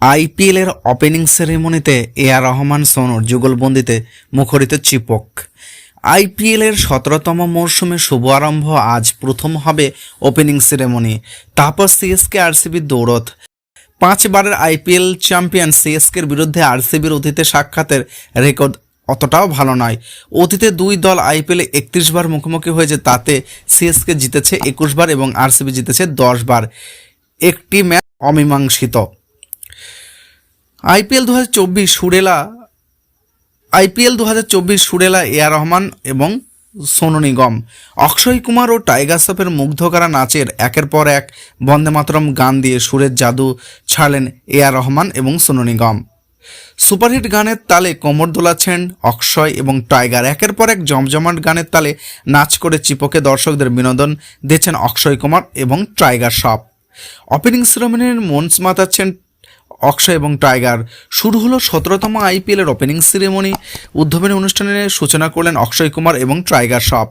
আইপিএলের ওপেনিং সেরেমনিতে এ আর রহমান সোনুর যুগলবন্দিতে মুখরিত চিপক। আইপিএলের সতেরোতম মরশুমে শুভ আরম্ভ আজ প্রথম হবে ওপেনিং সেরেমনি তারপর সিএসকে আরসিবির দৌড়ত পাঁচবারের আইপিএল চ্যাম্পিয়ন সিএসকের বিরুদ্ধে আরসিবির অতীতে সাক্ষাতের রেকর্ড অতটাও ভালো নয়। অতীতে দুই দল আইপিএলে একত্রিশ বার মুখোমুখি হয়েছে, তাতে সিএসকে জিতেছে একুশ বার এবং আরসিবি জিতেছে দশ বার। একটি ম্যাচ অমীমাংসিত। আইপিএল দু হাজার চব্বিশ সুরেলা, আইপিএল দু হাজার চব্বিশ সুরেলা এ আর রহমান এবং সোনু নিগম। অক্ষয় কুমার ও টাইগার শ্রফের মুগ্ধ করা নাচের একের পর এক বন্দে মাতরম গান দিয়ে সুরের জাদু ছাড়লেন এ আর রহমান এবং সোনু নিগম। সুপারহিট গানের তালে কোমর দোলাচ্ছেন অক্ষয় এবং টাইগার। একের পর এক জমজমাট গানের তালে নাচ করে চিপকে দর্শকদের বিনোদন দিচ্ছেন অক্ষয় কুমার এবং টাইগার সব ওপেনিং সেরেমনির মঞ্চ মাতাচ্ছেন অক্ষয় এবং টাইগার। শুরু হলো সতেরোতম আইপিএলের ওপেনিং সিরেমনি উদ্বোধনী অনুষ্ঠানের সূচনা করলেন অক্ষয় কুমার এবং টাইগার সব